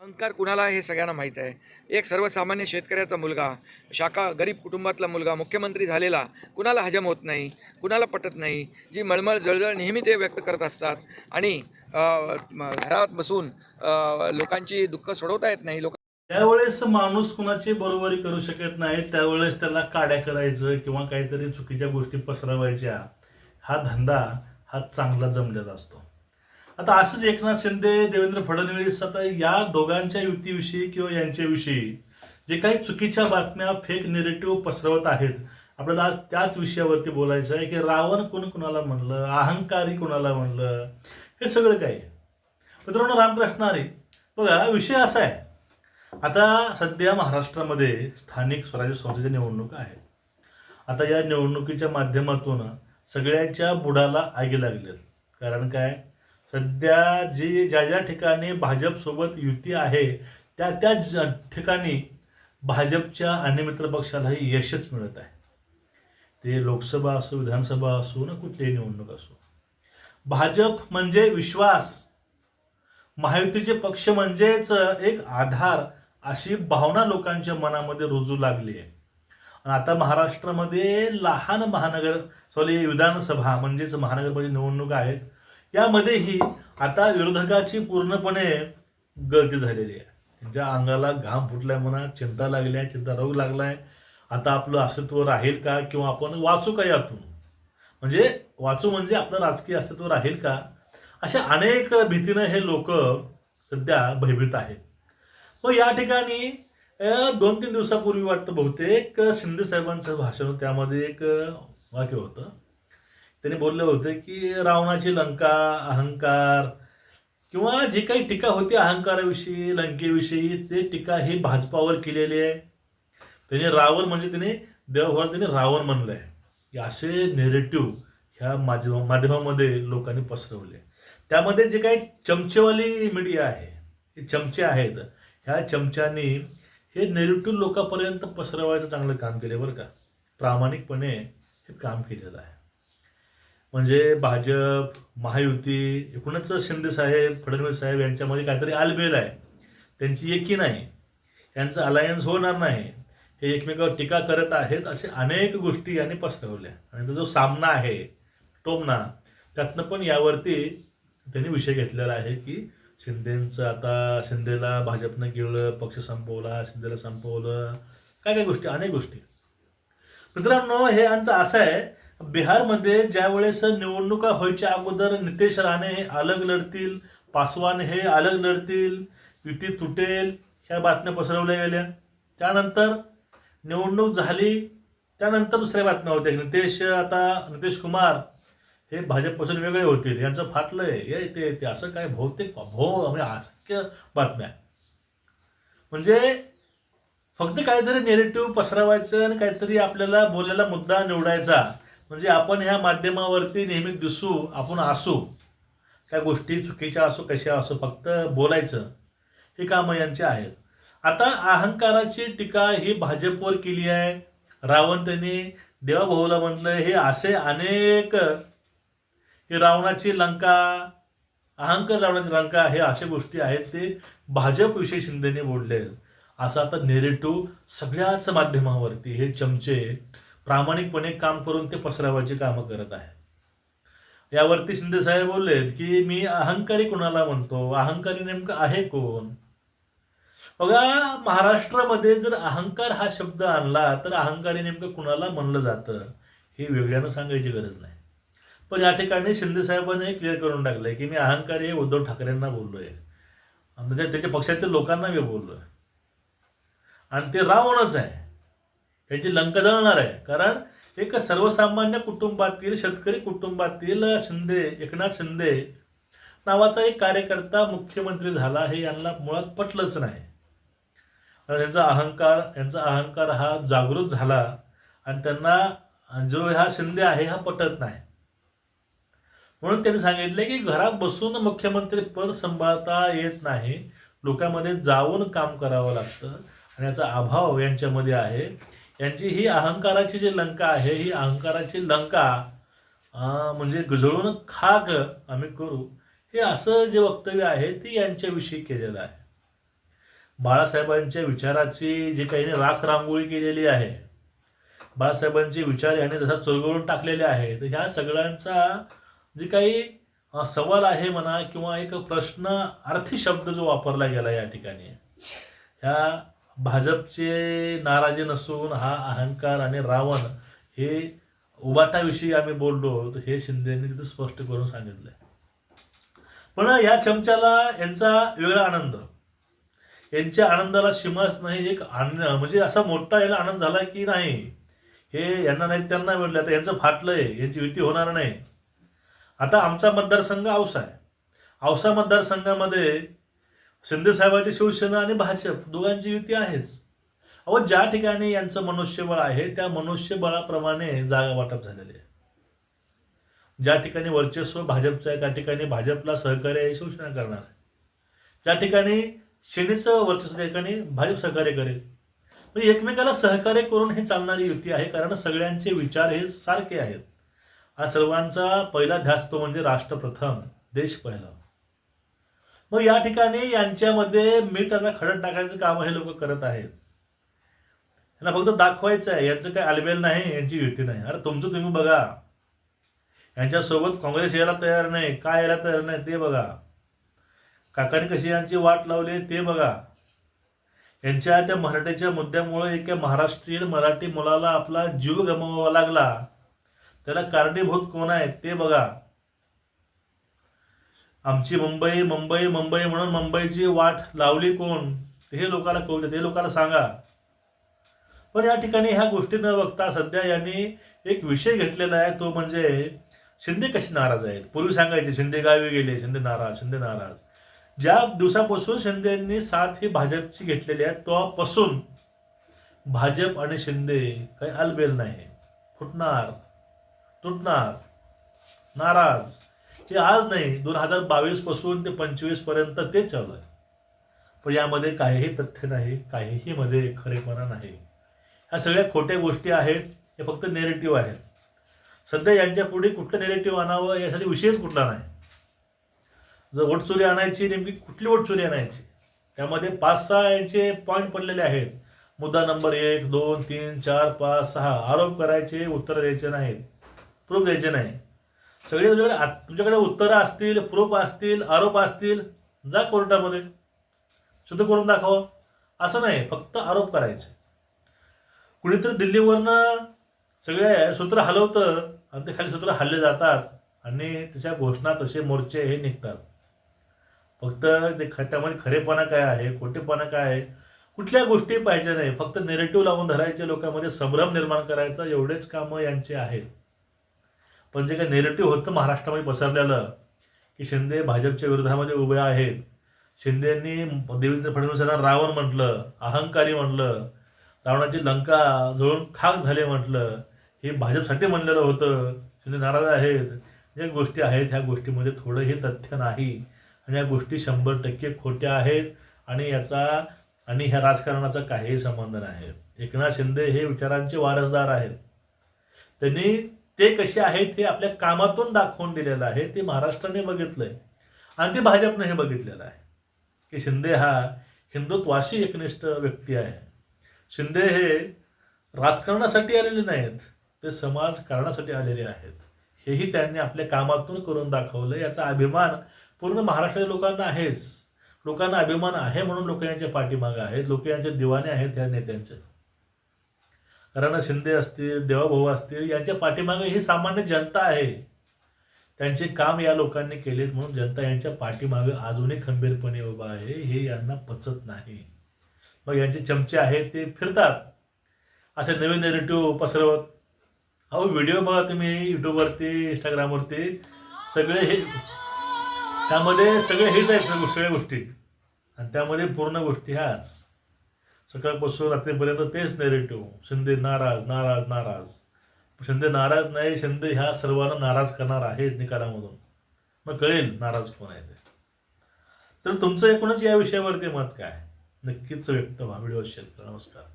अहंकार कुणाला हे सगळ्यांना माहीत आहे. एक सर्वसामान्य शेतकऱ्याचा मुलगा शाखा गरीब कुटुंबातला मुलगा मुख्यमंत्री झालेला कुणाला हजम होत नाही कुणाला पटत नाही जी मळमळ जळजळ नेहमी ते व्यक्त करत असतात आणि घरात बसून लोकांची दुःख सोडवता येत नाही लोक त्यावेळेस माणूस कुणाची बरोबरी करू शकत नाही त्यावेळेस त्याला काड्या करायचं किंवा काहीतरी चुकीच्या गोष्टी पसरवायच्या हा धंदा हा चांगला जमलेला असतो. आता असंच एकनाथ शिंदे देवेंद्र फडणवीस आता या दोघांच्या युतीविषयी किंवा यांच्याविषयी जे काही चुकीच्या बातम्या फेक निरेटिव्ह पसरवत आहेत आपल्याला आज त्याच विषयावरती बोलायचं आहे की रावण कोण कुणाला म्हणलं अहंकारी कुणाला म्हणलं हे सगळं काय मित्रांनो रामकृष्ण अरे बघा विषय असा आहे. आता सध्या महाराष्ट्रामध्ये स्थानिक स्वराज्य संस्थेच्या निवडणुका आहेत. आता या निवडणुकीच्या माध्यमातून सगळ्यांच्या बुडाला आगी लागलेत. कारण काय? सध्या जी ज्या ज्या ठिकाणी भाजपसोबत युती आहे त्या त्या ठिकाणी भाजपच्या आणि मित्र पक्षालाही यशच मिळत आहे. ते लोकसभा असो विधानसभा असो ना कुठलीही निवडणूक असो. भाजप म्हणजे विश्वास. महायुतीचे पक्ष म्हणजेच एक आधार अशी भावना लोकांच्या मनामध्ये रुजू लागली आहे. आणि आता महाराष्ट्रामध्ये लहान महानगर सॉरी विधानसभा म्हणजेच महानगरपालिका निवडणूक आहेत यामध्येही आता विरोधकाची पूर्णपणे गळती झालेली आहे. त्यांच्या अंगाला घाम फुटलाय म्हणा चिंता लागल्या चिंता रोग लागलाय. आता आपलं अस्तित्व राहील का किंवा आपण वाचू का यातून? म्हणजे वाचू म्हणजे आपलं राजकीय अस्तित्व राहील का? अशा अनेक भीतीनं हे लोक सध्या भयभीत आहेत. मग या ठिकाणी दोन तीन दिवसापूर्वी वाटतं बहुतेक शिंदे साहेबांचं भाषण त्यामध्ये एक वाक्य होतं. त्यांनी बोलले होते की रावणाची लंका अहंकार किंवा जी काही टीका होती अहंकाराविषयी लंकेविषयी ते टीका ही भाजपावर केलेली आहे. त्यांनी रावण म्हणजे त्यांनी देवभर त्यांनी रावण म्हणलं आहे असे नेरेटिव्ह ह्या माध्यम माध्यमामध्ये लोकांनी पसरवले. त्यामध्ये जे काही चमचेवाली मीडिया आहे हे चमचे आहेत ह्या चमच्यांनी हे नेरेटिव्ह लोकांपर्यंत पसरवायचं चांगलं काम केलं बरं का. प्रामाणिकपणे हे काम केलेलं आहे. म्हणजे भाजप महायुती एकूणच शिंदे साहेब फडणवीस साहेब यांच्यामध्ये काहीतरी आलबेल आहे. त्यांची एकी नाही. यांचं अलायन्स होणार नाही. हे एकमेकावर टीका करत आहेत असे अनेक गोष्टी यांनी पसरवल्या. आणि तो जो सामना आहे टोमना त्यातनं पण यावरती त्यांनी विषय घेतलेला आहे की शिंदेंचं आता शिंदेला भाजपनं गिळलं पक्ष संपवला शिंदेला संपवलं काय काय गोष्टी अनेक गोष्टी. मित्रांनो हे यांचं असं आहे बिहारमध्ये ज्यावेळेस निवडणुका व्हायच्या अगोदर नितेश राणे हे अलग लढतील पासवान हे अलग लढतील युती तुटेल ह्या बातम्या पसरवल्या गेल्या. त्यानंतर निवडणूक झाली त्यानंतर दुसऱ्या बातम्या होत्या. नितेश आता नितेश कुमार हे भाजपपासून वेगळे होतील. यांचं फाटलंय हे ते ते असं काय भौतिक भो म्हणजे अशक्य बातम्या. म्हणजे फक्त काहीतरी नेरेटिव्ह पसरवायचं आणि काहीतरी आपल्याला बोलायला मुद्दा निवडायचा. म्हणजे आपण ह्या माध्यमावरती नेहमी दिसू आपण असू. त्या गोष्टी चुकीच्या असो कशा असो फक्त बोलायचं. हे कामं यांचे आहेत. आता अहंकाराची टीका ही भाजपवर केली आहे. रावण त्यांनी देवाभाऊला म्हटलं हे असे अनेक ही रावणाची लंका अहंकार रावणाची लंका हे अशा गोष्टी आहेत ते भाजपविषयी शिंदेने बोलले असं आता नेरेटिव्ह सगळ्याच माध्यमावरती हे चमचे प्रामाणिकपणे काम करून ते पसरावाची कामं करत आहे. यावरती शिंदे साहेब बोललेत की मी अहंकारी कुणाला म्हणतो? अहंकारी नेमकं आहे कोण? बघा महाराष्ट्रामध्ये जर अहंकार हा शब्द आणला तर अहंकारी नेमकं कुणाला म्हणलं जातं हे वेगळ्यानं सांगायची गरज नाही. पण या ठिकाणी शिंदे साहेबांनी हे क्लिअर करून टाकलंय की मी अहंकारी हे उद्धव ठाकरेंना बोललोय. म्हणजे त्याच्या पक्षातील लोकांना मी बोललोय. आणि ते रावणच आहे. ह्याची लंका जळणार आहे. कारण एक सर्वसामान्य कुटुंबातील शेतकरी कुटुंबातील शिंदे एकनाथ शिंदे नावाचा एक कार्यकर्ता मुख्यमंत्री झाला हे यांना मुळात पटलंच नाही. यांचा अहंकार यांचा अहंकार हा जागृत झाला आणि त्यांना जो हा शिंदे आहे हा पटत नाही. म्हणून त्यांनी सांगितले की घरात बसून मुख्यमंत्री पद सांभाळता येत नाही. लोकांमध्ये जाऊन काम करावं लागतं. आणि याचा अभाव यांच्यामध्ये आहे. यांची ही अहंकाराची जी लंका आहे ही अहंकाराची लंका म्हणजे गुजळून खाग आम्ही करू हे असं जे वक्तव्य आहे ते यांच्याविषयी केलेलं आहे. बाळासाहेबांच्या विचाराची जी काही राख रांगोळी केलेली आहे बाळासाहेबांचे विचार यांनी जसा चुरगळून टाकलेले आहे तर ह्या सगळ्यांचा जे काही सवाल आहे म्हणा किंवा एक प्रश्न अर्थी शब्द जो वापरला गेला या ठिकाणी ह्या भाजपचे नाराजी नसून हा अहंकार आणि रावण हे उबाटाविषयी आम्ही बोललो तर हे शिंदेने तिथे स्पष्ट करून सांगितलंय. पण या चमच्याला यांचा वेगळा आनंद. यांच्या आनंदाला सीमाच नाही एक आनंद म्हणजे असा मोठा याला आनंद झाला की नाही हे यांना नाही त्यांना मिळलं आता यांचं फाटलंय यांची युती होणार नाही. आता आमचा मतदारसंघ औसा आहे. औसा मतदारसंघामध्ये शिंदेसाहेबांची शिवसेना आणि भाजप दोघांची युती आहेच. अहो ज्या ठिकाणी यांचं मनुष्यबळ आहे त्या मनुष्यबळाप्रमाणे जागा वाटप झालेली आहे. ज्या ठिकाणी वर्चस्व भाजपचं आहे त्या ठिकाणी भाजपला सहकार्य शिवसेना करणार आहे. ज्या ठिकाणी सेनेचं वर्चस्व त्या ठिकाणी भाजप सहकार्य करेल. म्हणजे एकमेकाला सहकार्य करून हे चालणारी युती आहे कारण सगळ्यांचे विचार हे सारखे आहेत. आणि सर्वांचा पहिला ध्यास तो म्हणजे राष्ट्र प्रथम देश पहिला. मग या ठिकाणी यांच्यामध्ये मीठ आता खडक टाकायचं काम हे लोक करत आहेत. यांना फक्त दाखवायचं आहे. यांचं काय आलबेल नाही यांची युती नाही. अरे तुमचं तुम्ही बघा. यांच्यासोबत काँग्रेस यायला तयार नाही. काय यायला तयार नाही ते बघा. काकांनी कशी यांची वाट लावली आहे ते बघा. यांच्या त्या मराठीच्या मुद्द्यामुळे एका महाराष्ट्रीयन मराठी मुलाला आपला जीव गमवावा लागला. त्याला कारणीभूत कोण आहे ते बघा. आमची मुंबई मुंबई मुंबई म्हणून मुंबईची वाट लावली कोण? हे लोकांना कळू ते लोकांना सांगा. पण या ठिकाणी ह्या गोष्टी न बघता सध्या यांनी एक विषय घेतलेला आहे तो म्हणजे शिंदे कसे नाराज आहेत? पूर्वी सांगायचे शिंदे गावी गेले शिंदे नाराज शिंदे नाराज. ज्या दिवसापासून शिंदेंनी साथ ही भाजपची घेतलेली आहे तेव्हापासून भाजप आणि शिंदे काही अलबेल नाही. फुटणार तुटणार नाराज. ते आज नाही दोन हजार बावीसपासून ते पंचवीसपर्यंत ते चालू आहे. पण यामध्ये काहीही तथ्य नाही काहीही मध्ये खरेपणा नाही. ह्या सगळ्या खोट्या गोष्टी आहेत हे फक्त नेरेटिव्ह आहेत. सध्या यांच्या पुढे कुठलं नेरेटिव्ह आणावं यासाठी विषयच कुठला नाही. जर वोटचोरी आणायची नेमकी कुठली वोटचोरी आणायची? त्यामध्ये पाच सहा यांचे पॉईंट पडलेले आहेत. मुद्दा नंबर एक दोन तीन चार पाच सहा. आरोप करायचे उत्तर द्यायचे नाहीत. प्रूफ द्यायचे नाही. सगळे म्हणजे तुझ्याकडे तुमच्याकडे उत्तरं असतील प्रूफ असतील आरोप असतील जा कोर्टामध्ये. शुद्ध करून दाखव. असं नाही फक्त आरोप करायचे. कुणीतरी दिल्लीवरनं सगळे सूत्र हलवतं आणि ते खाली सूत्र हल्ले जातात आणि त्याच्या घोषणा तसे मोर्चे हे निघतात. फक्त ते ख त्यामध्ये खरेपणा काय आहे खोटेपणा काय आहे कुठल्या गोष्टी पाहिजे नाही. फक्त नेरेटिव्ह लावून धरायचे लोकांमध्ये संभ्रम निर्माण करायचा एवढेच कामं यांचे आहेत. पण जे काही नेरेटिव्ह होतं महाराष्ट्रामध्ये पसरलेलं की शिंदे भाजपच्या विरोधामध्ये उभे आहेत. शिंदेंनी देवेंद्र फडणवीस यांना रावण म्हटलं अहंकारी म्हटलं रावणाची लंका जळून खाक झाले म्हटलं हे भाजपसाठी म्हणलेलं होतं. शिंदे नाराज आहेत. ज्या गोष्टी आहेत ह्या गोष्टीमध्ये थोडंही तथ्य नाही. आणि या गोष्टी शंभर टक्के खोट्या आहेत आणि याचा आणि ह्या राजकारणाचा काहीही संबंध नाही. एकनाथ शिंदे हे विचारांचे वारसदार आहेत. त्यांनी ते कसे आहेत हे आपल्या कामातून दाखवून दिलेलं आहे ते महाराष्ट्राने बघितलंय. आणि ते भाजपने हे बघितलेलं आहे. की शिंदे हा हिंदुत्वाशी एकनिष्ठ व्यक्ती आहे. शिंदे हे राजकारणासाठी आलेले नाहीत ते समाजकारणासाठी आलेले आहेत. हेही त्यांनी आपल्या कामातून करून दाखवलं. याचा अभिमान पूर्ण महाराष्ट्राच्या लोकांना आहेच. लोकांना अभिमान आहे म्हणून लोक यांच्या पाठीमागं आहेत. लोक यांचे दिवाने आहेत या नेत्यांचे. कारण शिंदे असतील देवाभाऊ असतील यांच्या पाठीमागे ही सामान्य जनता आहे. त्यांचे काम या लोकांनी केलेत म्हणून जनता यांच्या पाठीमागे अजूनही खंबीरपणे उभा आहे हे यांना पचत नाही. मग यांचे चमचे आहेत ते फिरतात. असे नवीन नेरेटिव्ह पसरवत. अहो व्हिडिओ बघा तुम्ही यूट्यूबवरती इंस्टाग्रामवरती सगळे हे त्यामध्ये सगळे हेच आहेत सगळ्या सगळ्या गोष्टी. आणि त्यामध्ये पूर्ण गोष्टी ह्याच. सकाळपासून रात्रीपर्यंत तेच नेरेटिव्ह शिंदे नाराज नाराज नाराज. शिंदे नाराज नाही शिंदे ह्या सर्वांना नाराज करणार आहेत निकालामधून. मग कळेल नाराज कोण आहे ते. तर तुमचं एकूणच या विषयावरती मत काय? नक्कीच व्यक्त व्हा. व्हिडिओ शेअर करा. नमस्कार.